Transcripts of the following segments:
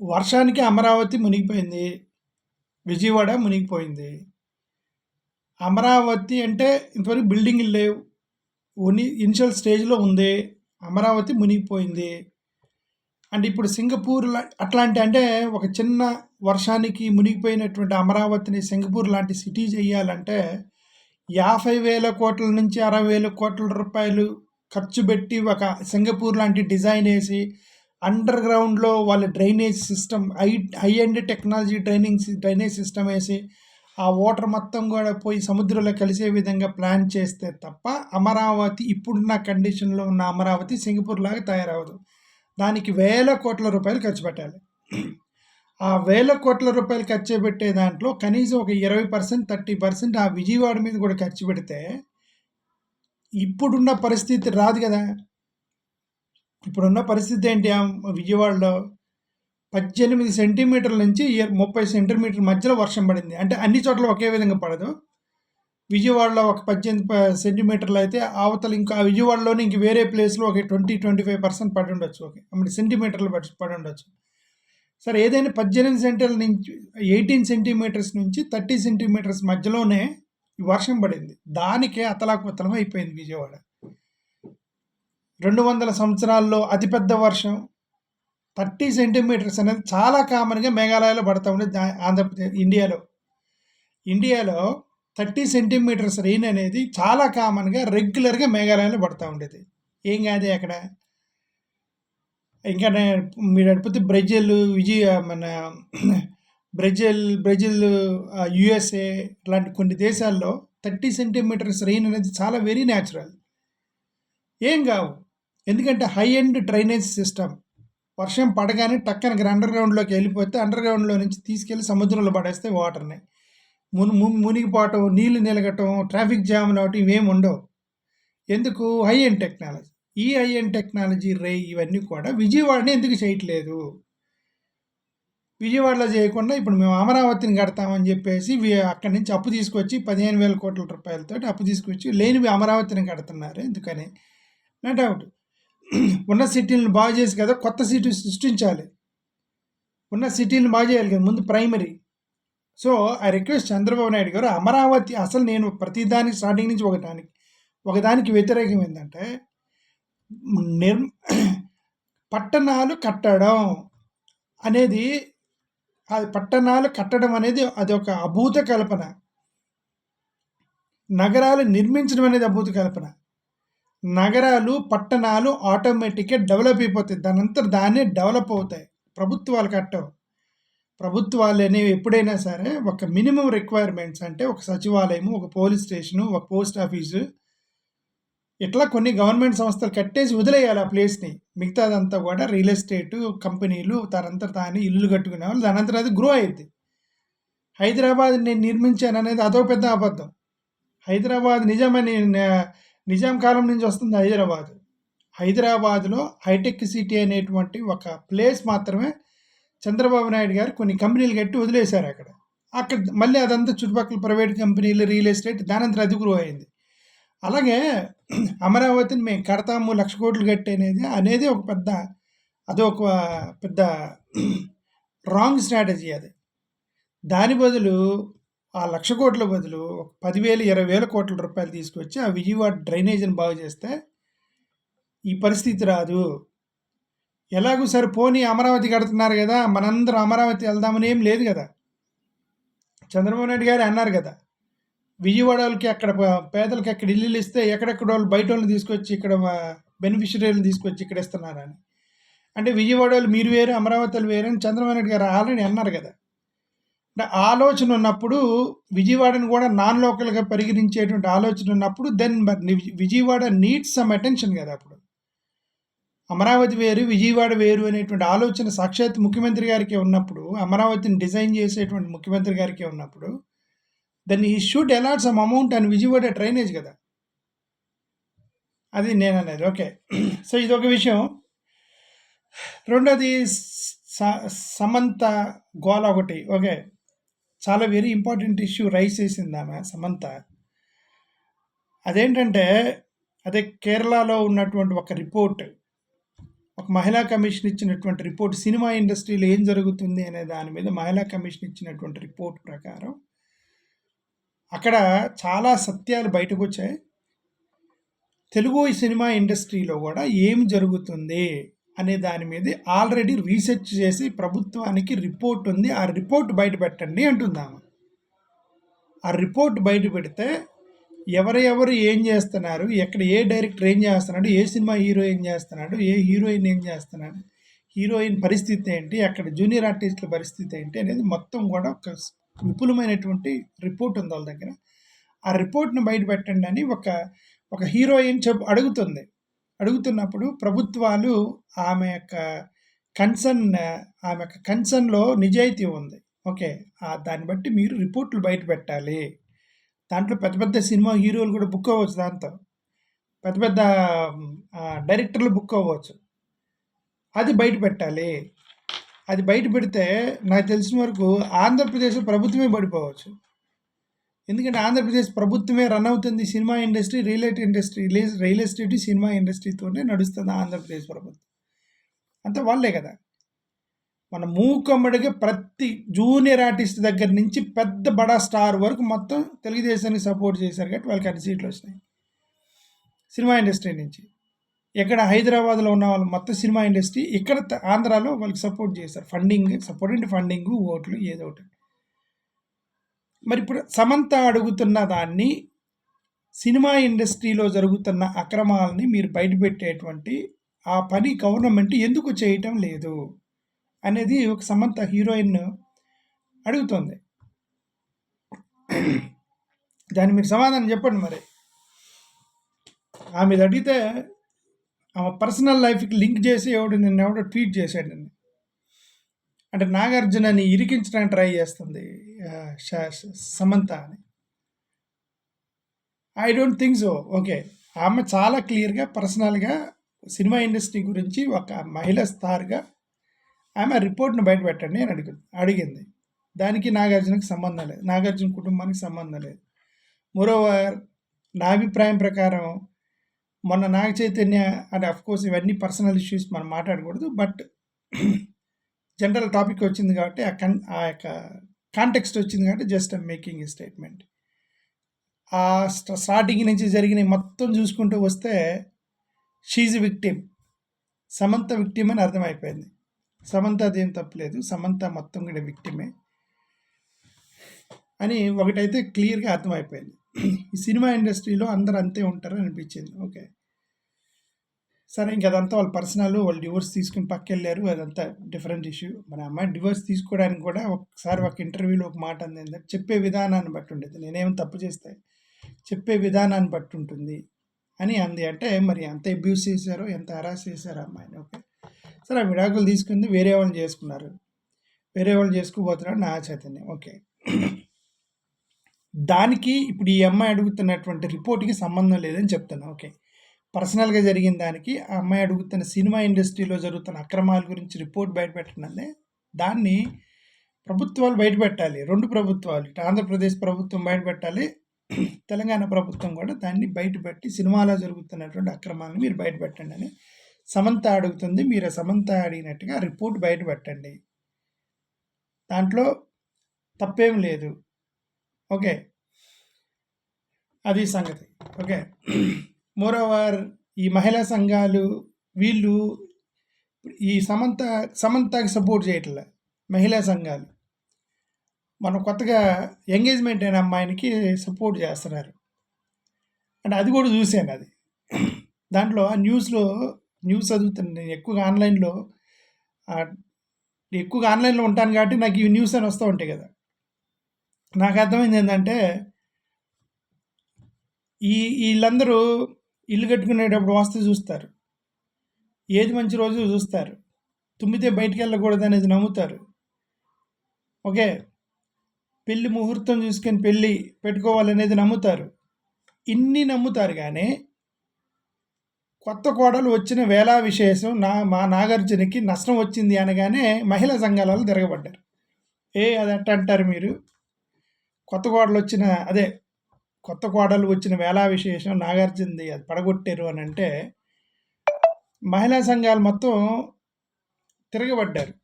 వర్షానికి అమరావతి మునిగిపోయింది. విజయవాడ మునిగిపోయింది. అమరావతి అంటే ఇంతవరకు బిల్డింగ్లు లేవు. ఓన్లీ ఇనిషియల్ స్టేజ్లో ఉంది. అమరావతి మునిగిపోయింది. అండ్ ఇప్పుడు సింగపూర్ అట్లాంటి అంటే ఒక చిన్న వర్షానికి మునిగిపోయినటువంటి అమరావతిని సింగపూర్ లాంటి సిటీ చేయాలంటే యాభై వేల కోట్ల నుంచి అరవై వేల కోట్ల రూపాయలు ఖర్చు పెట్టి ఒక సింగపూర్ లాంటి డిజైన్ వేసి అండర్ గ్రౌండ్లో వాళ్ళ drainage system high high and technology draining drainage system వేసి ఆ వాటర్ మొత్తం కూడా పోయి సముద్రంలో కలిసే విధంగా ప్లాన్ చేస్తే తప్ప అమరావతి ఇప్పుడున్న కండిషన్లో ఉన్న అమరావతి సింగపూర్ లాగా తయారవదు దానికి వేల కోట్ల రూపాయలు ఖర్చు పెట్టాలి. ఆ వేల కోట్ల రూపాయలు ఖర్చు పెట్టే దాంట్లో కనీసం ఒక ఇరవై పర్సెంట్ థర్టీ పర్సెంట్ ఆ విజయవాడ మీద కూడా ఖర్చు పెడితే ఇప్పుడున్న పరిస్థితి రాదు కదా. ఇప్పుడున్న పరిస్థితి ఏంటి? విజయవాడలో పద్దెనిమిది సెంటీమీటర్ల నుంచి ముప్పై సెంటీమీటర్ మధ్యలో వర్షం పడింది. అంటే అన్ని చోట్ల ఒకే విధంగా పడదు. విజయవాడలో ఒక పద్దెనిమిది సెంటీమీటర్లు అయితే అవతల ఇంకా విజయవాడలోనే ఇంక వేరే ప్లేస్లో ఒక ట్వంటీ ట్వంటీ ఫైవ్ పర్సెంట్ పడి ఉండొచ్చు. ఓకే అంటే సెంటీమీటర్లు పడి పడి ఉండొచ్చు. సరే ఏదైనా పద్దెనిమిది సెంటీమీటర్ల నుంచి ఎయిటీన్ సెంటీమీటర్స్ నుంచి థర్టీ సెంటీమీటర్స్ మధ్యలోనే వర్షం పడింది. దానికే అతలాకుతలం అయిపోయింది విజయవాడ. రెండు వందల సంవత్సరాల్లో అతిపెద్ద వర్షం. థర్టీ సెంటీమీటర్స్ అనేది చాలా కామన్గా మేఘాలయలో పడతా ఉండేది ఆంధ్రప్రదేశ్ ఇండియాలో. ఇండియాలో థర్టీ సెంటీమీటర్స్ రెయిన్ అనేది చాలా కామన్గా రెగ్యులర్గా మేఘాలయలో పడతా ఉండేది. ఏం కాదు అక్కడ? ఇంకా మీరు అడిపితే బ్రెజిల్ విజయ మన బ్రెజిల్ బ్రెజిల్ యుఎస్ఏ ఇలాంటి కొన్ని దేశాల్లో థర్టీ సెంటీమీటర్స్ రెయిన్ అనేది చాలా వెరీ న్యాచురల్ ఏం కావు. ఎందుకంటే హై ఎండ్ డ్రైనేజ్ సిస్టమ్ వర్షం పడగానే టక్కన అండర్ గ్రౌండ్లోకి వెళ్ళిపోతే అండర్ గ్రౌండ్లో నుంచి తీసుకెళ్ళి సముద్రంలో పడేస్తే వాటర్ని మును ము- మునిగిపోవటం నీళ్ళు నిలగటం ట్రాఫిక్ జామ్ అవటం ఇవేమి ఉండవు. ఎందుకు? హై ఎండ్ టెక్నాలజీ ఈ హై ఎండ్ టెక్నాలజీ రే ఇవన్నీ కూడా విజయవాడని ఎందుకు చేయట్లేదు? విజయవాడలో చేయకుండా ఇప్పుడు మేము అమరావతిని కడతామని చెప్పేసి అక్కడి నుంచి అప్పు తీసుకొచ్చి పదిహేను వేల కోట్ల రూపాయలతో అప్పు తీసుకొచ్చి లేనివి అమరావతిని కడుతున్నారు? ఎందుకని? నా డౌట్ ఉన్న సిటీలను బాగు చేసి కదా కొత్త సిటీ సృష్టించాలి. ఉన్న సిటీలను బాగు చేయాలి కదా ముందు primary so I request Chandrababu Naidu garu Amaravati అసలు నేను ప్రతిదానికి స్టార్టింగ్ నుంచి ఒకదానికి ఒకదానికి వ్యతిరేకం ఏంటంటే నిర్ పట్టణాలు కట్టడం అనేది అది పట్టణాలు కట్టడం అనేది అది ఒక అభూత కల్పన. నగరాలు నిర్మించడం అనేది అభూత కల్పన. నగరాలు పట్టణాలు ఆటోమేటిక్గా డెవలప్ అయిపోతాయి. దానంతా దాన్నే డెవలప్ అవుతాయి. ప్రభుత్వాలు కట్టవు. ప్రభుత్వాలు అనేవి ఎప్పుడైనా సరే ఒక మినిమం రిక్వైర్మెంట్స్ అంటే ఒక సచివాలయము ఒక పోలీస్ స్టేషను ఒక పోస్ట్ ఆఫీసు ఇట్లా కొన్ని గవర్నమెంట్ సంస్థలు కట్టేసి వదిలేయాలి ఆ ప్లేస్ని మిగతాదంతా కూడా రియల్ ఎస్టేటు కంపెనీలు తనంతా తానే ఇల్లు కట్టుకునే వాళ్ళు దానంతరం అది గ్రో అయింది హైదరాబాద్ నేను నిర్మించాను అనేది అదో పెద్ద అబద్ధం. హైదరాబాద్ నిజమని నిజాం కాలం నుంచి వస్తుంది హైదరాబాద్. హైదరాబాద్లో హైటెక్ సిటీ అనేటువంటి ఒక ప్లేస్ మాత్రమే చంద్రబాబు నాయుడు గారు కొన్ని కంపెనీలు కట్టి వదిలేశారు అక్కడ. అక్కడ మళ్ళీ అదంతా చుట్టుపక్కల ప్రైవేట్ కంపెనీలు రియల్ ఎస్టేట్ దానంతా అది గ్రో అయింది అలాగే అమరావతిని మేము కడతాము లక్ష కోట్లు కట్టి అనేది అనేది ఒక పెద్ద అదొక పెద్ద రాంగ్ స్ట్రాటజీ అది. దాని బదులు ఆ లక్ష కోట్ల బదులు పదివేలు ఇరవై వేల కోట్ల రూపాయలు తీసుకొచ్చి ఆ విజయవాడ డ్రైనేజీని బాగు చేస్తే ఈ పరిస్థితి రాదు. ఎలాగూ సరే పోనీ అమరావతి కడుతున్నారు కదా మనందరం అమరావతి వెళ్దామని ఏం లేదు కదా. చంద్రబాబు నాయుడు గారు అన్నారు కదా విజయవాడ వాళ్ళకి అక్కడ పేదలకి అక్కడ ఇల్లులు ఇస్తే ఎక్కడెక్కడ వాళ్ళు బయట వాళ్ళని తీసుకొచ్చి ఇక్కడ బెనిఫిషరీలను తీసుకొచ్చి ఇక్కడ ఇస్తున్నారని. అంటే విజయవాడ వాళ్ళు మీరు వేరు అమరావతి వాళ్ళు వేరు అని చంద్రబాబు నాయుడు గారు ఆల్రెడీ అన్నారు కదా. అంటే ఆలోచన ఉన్నప్పుడు విజయవాడని కూడా నాన్ లోకల్గా పరిగణించేటువంటి ఆలోచన ఉన్నప్పుడు then Vijayawada needs some attention కదా అప్పుడు. అమరావతి వేరు విజయవాడ వేరు అనేటువంటి ఆలోచన సాక్షాత్ ముఖ్యమంత్రి గారికి ఉన్నప్పుడు అమరావతిని డిజైన్ చేసేటువంటి ముఖ్యమంత్రి గారికి ఉన్నప్పుడు దెన్ ఈ షుడ్ అలాట్ సమ్ అమౌంట్ అని విజయవాడ డ్రైనేజ్ కదా. అది నేను అనేది ఓకే. సో ఇది ఒక విషయం. రెండోది స- సమంత గోల ఒకటి ఓకే. చాలా వెరీ ఇంపార్టెంట్ ఇష్యూ రైస్ చేసింది ఆమె సమంత. అదేంటంటే అదే కేరళలో ఉన్నటువంటి ఒక రిపోర్ట్ ఒక మహిళా కమిషన్ ఇచ్చినటువంటి రిపోర్ట్ సినిమా ఇండస్ట్రీలో ఏం జరుగుతుంది అనే దాని మీద మహిళా కమిషన్ ఇచ్చినటువంటి రిపోర్ట్ ప్రకారం అక్కడ చాలా సత్యాలు బయటకు వచ్చాయి. తెలుగు సినిమా ఇండస్ట్రీలో కూడా ఏం జరుగుతుంది? అనే దాని మీద ఆల్రెడీ రీసెర్చ్ చేసి ప్రభుత్వానికి రిపోర్ట్ ఉంది. ఆ రిపోర్ట్ బయట పెట్టండి అంటుందాము. ఆ రిపోర్ట్ బయట పెడితే ఎవరెవరు ఏం చేస్తున్నారు ఎక్కడ ఏ డైరెక్టర్ ఏం చేస్తున్నాడు ఏ సినిమా హీరో ఏం చేస్తున్నాడు ఏ హీరోయిన్ ఏం చేస్తున్నాడు హీరోయిన్ పరిస్థితి ఏంటి అక్కడ జూనియర్ ఆర్టిస్టుల పరిస్థితి ఏంటి అనేది మొత్తం కూడా ఒక విపులమైనటువంటి రిపోర్ట్ ఉంది వాళ్ళ దగ్గర. ఆ రిపోర్ట్ని బయట పెట్టండి అని ఒక ఒక హీరోయిన్ చెప్ అడుగుతుంది. అడుగుతున్నప్పుడు ప్రభుత్వాలు ఆమె యొక్క కన్సర్న్ ఆమె యొక్క కన్సర్న్లో నిజాయితీ ఉంది. ఓకే దాన్ని బట్టి మీరు రిపోర్ట్లు బయట పెట్టాలి. దాంట్లో పెద్ద పెద్ద సినిమా హీరోలు కూడా బుక్ అవ్వచ్చు దాంతో. పెద్ద పెద్ద డైరెక్టర్లు బుక్ అవ్వచ్చు. అది బయట పెట్టాలి. అది బయట పెడితే నాకు తెలిసిన వరకు ఆంధ్రప్రదేశ్ ప్రభుత్వమే పడిపోవచ్చు. ఎందుకంటే ఆంధ్రప్రదేశ్ ప్రభుత్వమే రన్ అవుతుంది cinema industry real estate industry real estate cinema ఇండస్ట్రీతోనే నడుస్తుంది ఆంధ్రప్రదేశ్ ప్రభుత్వం. అంతే వాళ్ళే కదా. మన మూకమ్మడిగా ప్రతి జూనియర్ ఆర్టిస్ట్ దగ్గర నుంచి పెద్ద బడా స్టార్ వరకు మొత్తం తెలుగుదేశానికి సపోర్ట్ చేశారు కాబట్టి వాళ్ళకి అన్ని సీట్లు వచ్చినాయి సినిమా ఇండస్ట్రీ నుంచి. ఎక్కడ హైదరాబాద్లో ఉన్న వాళ్ళు మొత్తం సినిమా ఇండస్ట్రీ ఇక్కడ ఆంధ్రాలో వాళ్ళకి సపోర్ట్ చేశారు. ఫండింగ్ సపోర్ట్ అంటే ఫండింగ్ ఓట్లు ఏదో ఒకటి. మరి ఇప్పుడు సమంత అడుగుతున్న దాన్ని సినిమా ఇండస్ట్రీలో జరుగుతున్న అక్రమాలని మీరు బయటపెట్టేటువంటి ఆ పని గవర్నమెంట్ ఎందుకు చేయటం లేదు అనేది ఒక సమంత హీరోయిన్ అడుగుతుంది. దాన్ని మీరు సమాధానం చెప్పండి మరి. ఆమె అడిగితే ఆమె పర్సనల్ లైఫ్కి లింక్ చేసి ఎవడు నిన్న ఎవడో ట్వీట్ చేశాడండి అంటే నాగార్జునని ఇరికించడానికి ట్రై చేస్తుంది సమంత అని. I don't think so okay ఆమె చాలా క్లియర్గా పర్సనల్గా సినిమా ఇండస్ట్రీ గురించి ఒక మహిళ స్టార్గా ఆమె రిపోర్ట్ను బయట పెట్టండి అని అడిగి అడిగింది. దానికి నాగార్జునకి సంబంధం లేదు. నాగార్జున కుటుంబానికి సంబంధం లేదు. మోరోవర్ నా అభిప్రాయం ప్రకారం మొన్న నాగ చైతన్య అంటే అఫ్కోర్స్ ఇవన్నీ పర్సనల్ ఇష్యూస్ మనం మాట్లాడకూడదు బట్ జనరల్ టాపిక్ వచ్చింది కాబట్టి ఆ కన్ ఆ యొక్క కాంటెక్స్ట్ వచ్చింది కాబట్టి జస్ట్ మేకింగ్ ఈ స్టేట్మెంట్. ఆ స్టార్టింగ్ నుంచి జరిగిన మొత్తం చూసుకుంటూ వస్తే షీజ్ విక్టిమ్ సమంత విక్టిమ్ అని అర్థమైపోయింది. సమంత అదేం తప్పలేదు. సమంత మొత్తం కూడా విక్టిమే అని ఒకటైతే క్లియర్గా అర్థమైపోయింది. ఈ సినిమా ఇండస్ట్రీలో అందరూ అంతే ఉంటారు అనిపించింది. ఓకే. సరే ఇంక అదంతా వాళ్ళ పర్సనల్ వాళ్ళు డివోర్స్ తీసుకుని పక్కెళ్ళారు. అదంతా డిఫరెంట్ ఇష్యూ. మన అమ్మాయి డివోర్స్ తీసుకోవడానికి కూడా ఒకసారి ఒక ఇంటర్వ్యూలో ఒక మాట అంది ఏంటంటే చెప్పే విధానాన్ని బట్టి ఉండేది. నేనేం తప్పు చేస్తే చెప్పే విధానాన్ని బట్టి ఉంటుంది అని అంది. అంటే మరి ఎంత అబ్యూస్ చేశారో ఎంత హరాస్ చేశారో అమ్మాయిని ఓకే. సరే ఆ విడాకులు తీసుకుంది. వేరే వాళ్ళు చేసుకున్నారు. వేరే వాళ్ళు చేసుకుపోతున్నారు నా చైతన్యం ఓకే. దానికి ఇప్పుడు ఈ అమ్మాయి అడుగుతున్నటువంటి రిపోర్ట్కి సంబంధం లేదని చెప్తున్నా ఓకే. పర్సనల్గా జరిగిన దానికి ఆ అమ్మాయి అడుగుతున్న సినిమా ఇండస్ట్రీలో జరుగుతున్న అక్రమాల గురించి రిపోర్ట్ బయటపెట్టడందే దాన్ని ప్రభుత్వాలు బయటపెట్టాలి. రెండు ప్రభుత్వాలు ఇటు ఆంధ్రప్రదేశ్ ప్రభుత్వం బయటపెట్టాలి తెలంగాణ ప్రభుత్వం కూడా దాన్ని బయటపెట్టి సినిమాలో జరుగుతున్నటువంటి అక్రమాలను మీరు బయటపెట్టండి అని సమంత అడుగుతుంది. మీరు సమంత అడిగినట్టుగా రిపోర్ట్ బయట పెట్టండి దాంట్లో తప్పేం లేదు. ఓకే. అది సంగతి. ఓకే. మోరోవర్ ఈ మహిళా సంఘాలు వీళ్ళు ఈ సమంత సమంతకి సపోర్ట్ చేయట్లే మహిళా సంఘాలు. మనం కొత్తగా ఎంగేజ్మెంట్ అయిన అమ్మాయినికి సపోర్ట్ చేస్తున్నారు. అంటే అది కూడా చూశాను అది. దాంట్లో ఆ న్యూస్లో న్యూస్ చదువుతాను నేను ఎక్కువగా ఆన్లైన్లో ఎక్కువగా ఆన్లైన్లో ఉంటాను కాబట్టి నాకు ఈ న్యూస్ అని వస్తూ ఉంటాయి కదా. నాకు అర్థమైంది ఏంటంటే ఈ వీళ్ళందరూ ఇల్లు కట్టుకునేటప్పుడు వాస్తు చూస్తారు. ఏది మంచి రోజు చూస్తారు. తుమ్మితే బయటికి వెళ్ళకూడదు అనేది నమ్ముతారు. ఓకే పెళ్ళి ముహూర్తం చూసుకొని పెళ్ళి పెట్టుకోవాలనేది నమ్ముతారు. ఇన్ని నమ్ముతారు కానీ కొత్త కోడలు వచ్చిన వేళా విశేషం నా మా నాగార్జునకి నష్టం వచ్చింది అనగానే మహిళా సంఘాలలో తిరగబడ్డారు. ఏ అది అంటారు మీరు? కొత్త కోడలు వచ్చిన అదే కొత్త కోడలు వచ్చిన వేళా విశేషం నాగార్జునది అది పడగొట్టారు అని అంటే మహిళా సంఘాలు మొత్తం తిరగబడ్డారు.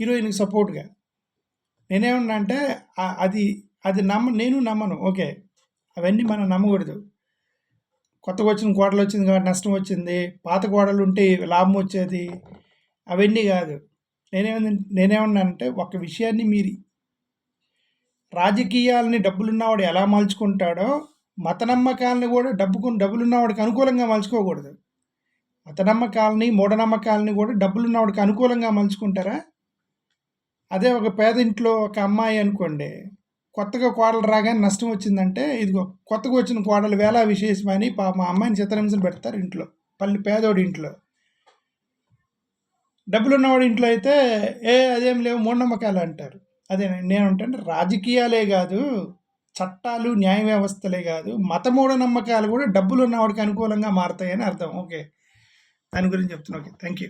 హీరోయిన్కి సపోర్ట్గా. నేనేమన్నా అంటే అది అది నమ్మ నేను నమ్మను. ఓకే అవన్నీ మనం నమ్మకూడదు. కొత్తగా వచ్చిన కోడలు వచ్చింది కాబట్టి నష్టం వచ్చింది. పాత కోడలు ఉంటే లాభం వచ్చేది. అవన్నీ కాదు. నేనేమన్నా అంటే ఒక విషయాన్ని మీరి రాజకీయాలని డబ్బులున్నవాడు ఎలా మలుచుకుంటాడో మత నమ్మకాలని కూడా డబ్బుకు డబ్బులున్నవాడికి అనుకూలంగా మలుచుకోకూడదు. మత నమ్మకాలని మూఢనమ్మకాలని కూడా డబ్బులున్నవాడికి అనుకూలంగా మలుచుకుంటారా? అదే ఒక పేద ఇంట్లో ఒక అమ్మాయి అనుకోండి కొత్తగా కోడలు రాగానే నష్టం వచ్చిందంటే ఇదిగో కొత్తగా వచ్చిన కోడలు వేళ విశేషమని పా మా అమ్మాయిని చిత్రహింసలు పెడతారు ఇంట్లో పల్లి పేదోడి ఇంట్లో. డబ్బులు ఉన్నవాడి ఇంట్లో అయితే ఏ అదేం లేవు మూఢనమ్మకాలు అంటారు. అదే నేను రాజకీయాలే కాదు చట్టాలు న్యాయ వ్యవస్థలే కాదు మత మూఢనమ్మకాలు కూడా డబ్బులు ఉన్నవాడికి అనుకూలంగా మారతాయని అర్థం. ఓకే. దాని గురించి చెప్తున్నా. ఓకే. Thank you